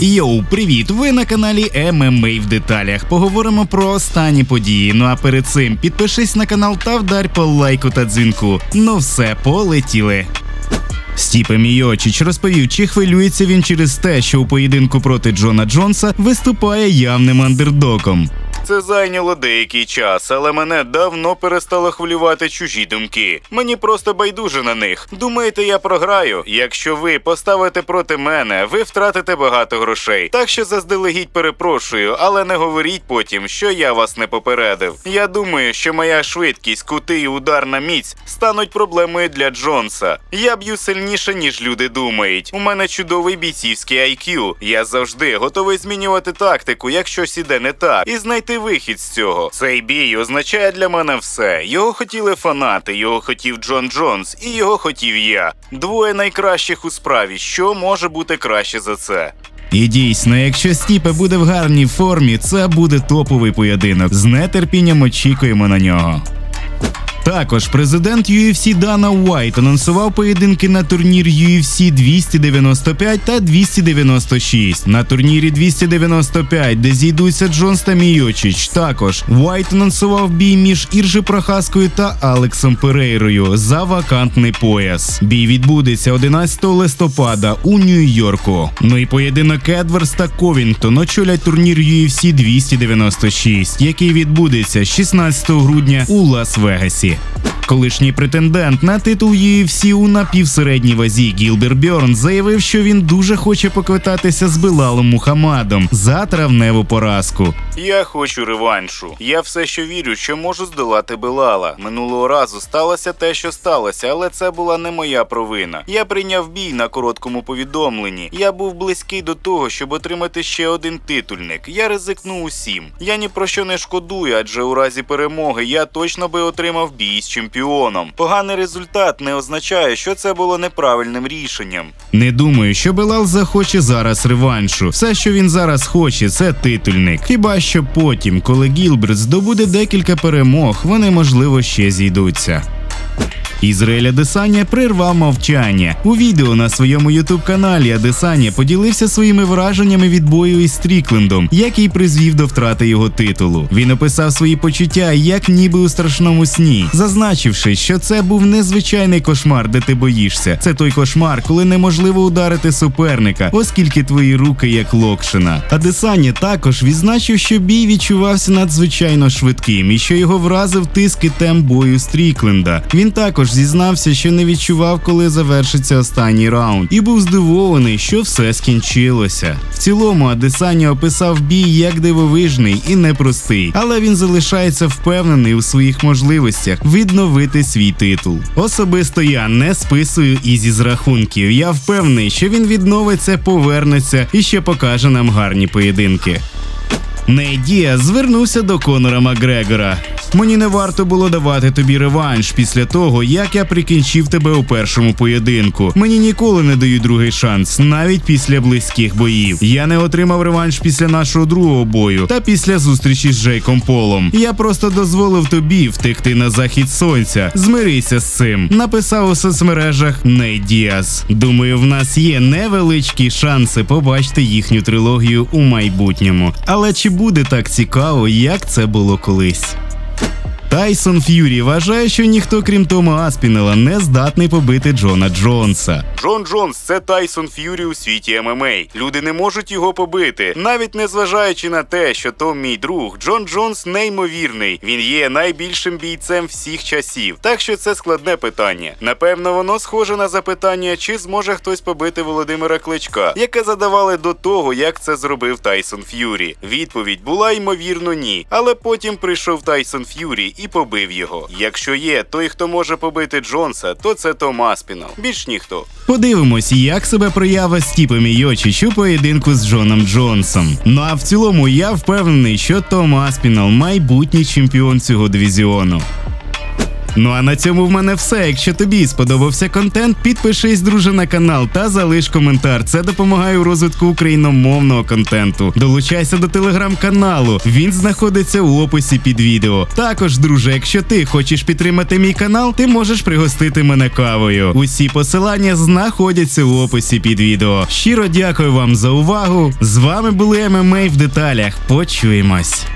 Йоу, привіт! Ви на каналі ММА в деталях. Поговоримо про останні події. Ну а перед цим підпишись на канал та вдарь по лайку та дзвінку. Ну все, полетіли. Стіпе Мійочич розповів, чи хвилюється він через те, що у поєдинку проти Джона Джонса виступає явним андердоком. Це зайняло деякий час, але мене давно перестало хвилювати чужі думки. Мені просто байдуже на них. Думаєте, я програю? Якщо ви поставите проти мене, ви втратите багато грошей. Так що заздалегідь перепрошую, але не говоріть потім, що я вас не попередив. Я думаю, що моя швидкість, кути і ударна міць стануть проблемою для Джонса. Я б'ю сильніше, ніж люди думають. У мене чудовий бійцівський IQ. Я завжди готовий змінювати тактику, як щось іде не так, і знайти вихід з цього. Цей бій означає для мене все. Його хотіли фанати, його хотів Джон Джонс, і його хотів я. Двоє найкращих у справі. Що може бути краще за це? І дійсно, якщо Стіпе буде в гарній формі, це буде топовий поєдинок. З нетерпінням очікуємо на нього. Також президент UFC Дана Уайт анонсував поєдинки на турнір UFC 295 та 296. На турнірі 295, де зійдуться Джонс та Мійочич. Також Уайт анонсував бій між Іржи Прохаскою та Алексом Перейрою за вакантний пояс. Бій відбудеться 11 листопада у Нью-Йорку. Ну і поєдинок Едвардс та Ковінгтон очолять турнір UFC 296, який відбудеться 16 грудня у Лас-Вегасі. Колишній претендент на титул UFC у напівсередній вазі Гілбер Бьорн заявив, що він дуже хоче поквитатися з Билалом Мухаммадом за травневу поразку. Я хочу реваншу. Я все ще вірю, що можу здолати Билала. Минулого разу сталося те, що сталося, але це була не моя провина. Я прийняв бій на короткому повідомленні. Я був близький до того, щоб отримати ще один титульник. Я ризикнув усім. Я ні про що не шкодую, адже у разі перемоги я точно би отримав бій з чемпіоном. Поганий результат не означає, що це було неправильним рішенням. Не думаю, що Белал захоче зараз реваншу. Все, що він зараз хоче, це титульник. Хіба що потім, коли Гілберт здобуде декілька перемог, вони можливо ще зійдуться. Ізраїль Адесаня прервав мовчання. У відео на своєму ютуб каналі Адесаня поділився своїми враженнями від бою із Стріклендом, який призвів до втрати його титулу. Він описав свої почуття як ніби у страшному сні, зазначивши, що це був незвичайний кошмар, де ти боїшся. Це той кошмар, коли неможливо ударити суперника, оскільки твої руки як локшина. Адесаня також відзначив, що бій відчувався надзвичайно швидким і що його вразив тиск і темп бою Стрікленда. Він також зізнався, що не відчував, коли завершиться останній раунд, і був здивований, що все скінчилося. В цілому Адесаня описав бій як дивовижний і непростий, але він залишається впевнений у своїх можливостях відновити свій титул. Особисто я не списую ізі з рахунків. Я впевнений, що він відновиться, повернеться і ще покаже нам гарні поєдинки. Ней Діас звернувся до Конора Макгрегора. Мені не варто було давати тобі реванш після того, як я прикінчив тебе у першому поєдинку. Мені ніколи не дають другий шанс, навіть після близьких боїв. Я не отримав реванш після нашого другого бою та після зустрічі з Джейком Полом. Я просто дозволив тобі втекти на захід сонця. Змирися з цим. Написав у соцмережах Ней Діас. Думаю, в нас є невеличкі шанси побачити їхню трилогію у майбутньому. Але чи буде так цікаво, як це було колись? Bye. Тайсон Ф'юрі вважає, що ніхто, крім Тома Аспінела, не здатний побити Джона Джонса. Джон Джонс це Тайсон Ф'юрі у світі ММА. Люди не можуть його побити, навіть не зважаючи на те, що Том мій друг, Джон Джонс неймовірний. Він є найбільшим бійцем всіх часів. Так що це складне питання. Напевно, воно схоже на запитання, чи зможе хтось побити Володимира Кличка, яке задавали до того, як це зробив Тайсон Ф'юрі. Відповідь була ймовірно ні. Але потім прийшов Тайсон Ф'юрі і побив його. Якщо є той, хто може побити Джонса, то це Том Аспінал. Більш ніхто. Подивимось, як себе проява Стіпе Мійочич у поєдинку з Джоном Джонсом. Ну а в цілому я впевнений, що Том Аспінал майбутній чемпіон цього дивізіону. Ну а на цьому в мене все. Якщо тобі сподобався контент, підпишись, друже, на канал та залиш коментар. Це допомагає у розвитку україномовного контенту. Долучайся до телеграм-каналу. Він знаходиться у описі під відео. Також, друже, якщо ти хочеш підтримати мій канал, ти можеш пригостити мене кавою. Усі посилання знаходяться у описі під відео. Щиро дякую вам за увагу. З вами були ММА в деталях. Почуємось.